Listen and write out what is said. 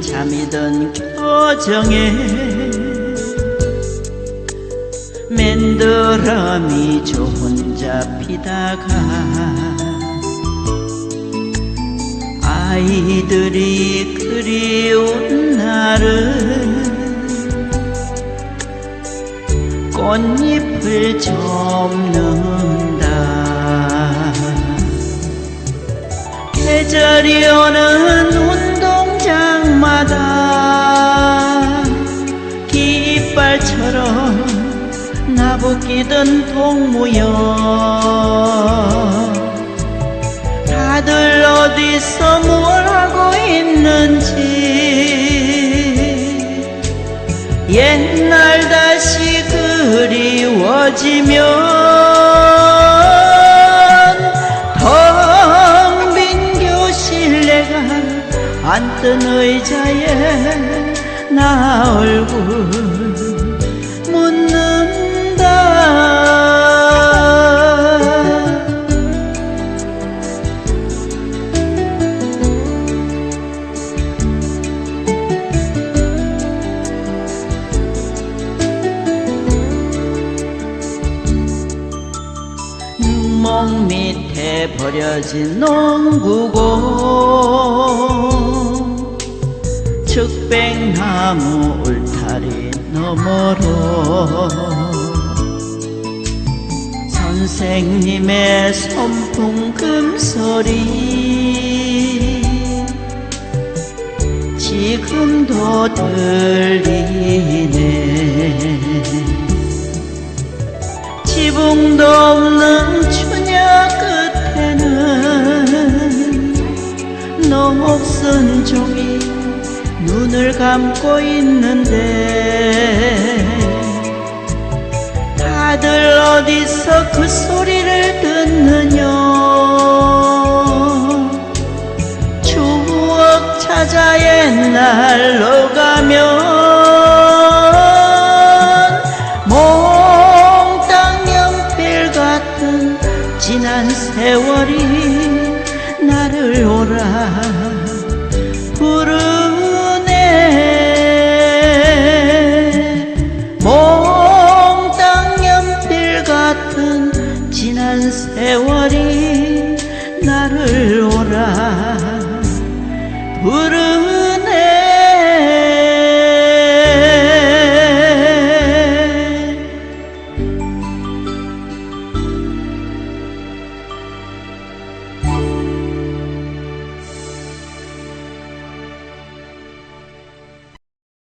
잠이던 교정에 맨드러미 저 혼자 피다가 아이들이 그리운 날은 꽃잎을 접는다 계절이 오는 운동장마다 깃발처럼 나부끼던 동무여. 다들 어디서 뭘 하고 있는지 옛날 다시 그리워지면 앉던 의자에 나 얼굴 묻는다. 눈목 밑에 버려진 농구공 측백나무 울타리 너머로 선생님의 손풍 금 소리 지금도 들리네. 지붕도 없는 추냐 끝에는 녹슨 종이 눈을 감고 있는데 다들 어디서 그 소리를 듣느냐? 추억 찾아 옛날로 가면 몽땅 연필 같은 지난 세월이 나를 오라 나를 오라. 부르네